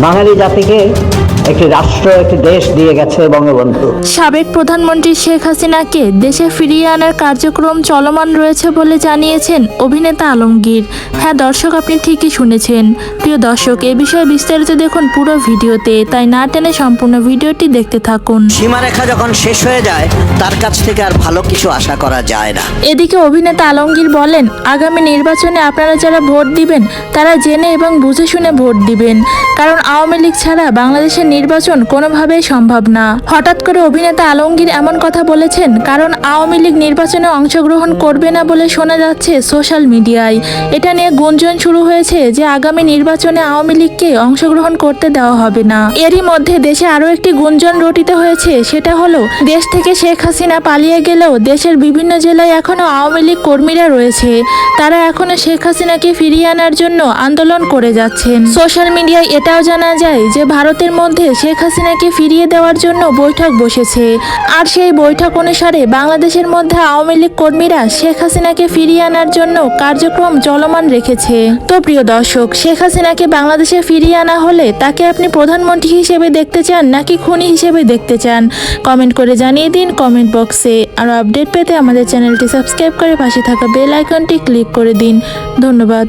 বাঙালি জাতিকে একটি রাষ্ট্র একটি দেশ দিয়ে গেছে বঙ্গবন্ধু। সাবেক প্রধানমন্ত্রী শেখ হাসিনাকে দেশে ফিরিয়ে আনার কার্যক্রম চলমান রয়েছে বলে জানিয়েছেন অভিনেতা আলমগীর। হ্যাঁ দর্শক আপনি ঠিকই শুনেছেন। প্রিয় দর্শক এ বিষয়ে বিস্তারিত দেখুন পুরো ভিডিওতে। তাই না টেনে সম্পূর্ণ ভিডিওটি দেখতে থাকুন। সীমারেখা যখন শেষ হয়ে যায় তার কাছ থেকে আর ভালো কিছু আশা করা যায় না। এদিকে অভিনেতা আলমগীর বলেন আগামী নির্বাচনে আপনারা যারা ভোট দিবেন তারা জেনে এবং বুঝে শুনে ভোট দিবেন। কারণ আওয়ামী লীগ ছাড়া বাংলাদেশের নির্বাচন কোনোভাবেই সম্ভব না। হঠাৎ করে অভিনেতা আলমগীর এমন কথা বলেছেন, কারণ আওয়ামী লীগ নির্বাচনে অংশগ্রহণ করবে না বলে শোনা যাচ্ছে সোশ্যাল মিডিয়ায়। এটা নিয়ে গুঞ্জন শুরু হয়েছে যে আগামী নির্বাচনে আওয়ামী লীগকে অংশগ্রহণ করতে দেওয়া হবে না। এরই মধ্যে দেশে আরও একটি গুঞ্জন রটিত হয়েছে, সেটা হলো, দেশ থেকে শেখ হাসিনা পালিয়ে গেলেও দেশের বিভিন্ন জেলায় এখনও আওয়ামী লীগ কর্মীরা রয়েছে। তারা এখনও শেখ হাসিনাকে ফিরিয়ে আনার জন্য আন্দোলন করে যাচ্ছেন। সোশ্যাল মিডিয়ায় এটাও জানা যায় যে, ভারতের মধ্যে শেখ হাসিনাকে ফিরিয়ে দেওয়ার জন্য বৈঠক বসেছে। আর সেই বৈঠক অনুসারে বাংলাদেশের মধ্যে আওয়ামী লীগ কর্মীরা শেখ হাসিনাকে ফিরিয়ে আনার জন্য কার্যক্রম চলমান রেখেছে। তো প্রিয় দর্শক, শেখ হাসিনাকে বাংলাদেশে ফিরিয়ে আনা হলে তাকে আপনি প্রধানমন্ত্রী হিসেবে দেখতে চান নাকি খুনি হিসেবে দেখতে চান? কমেন্ট করে জানিয়ে দিন কমেন্ট বক্সে। আর আপডেট পেতে আমাদের চ্যানেলটি সাবস্ক্রাইব করে পাশে থাকা বেল আইকনটি ক্লিক করে দিন। ধন্যবাদ।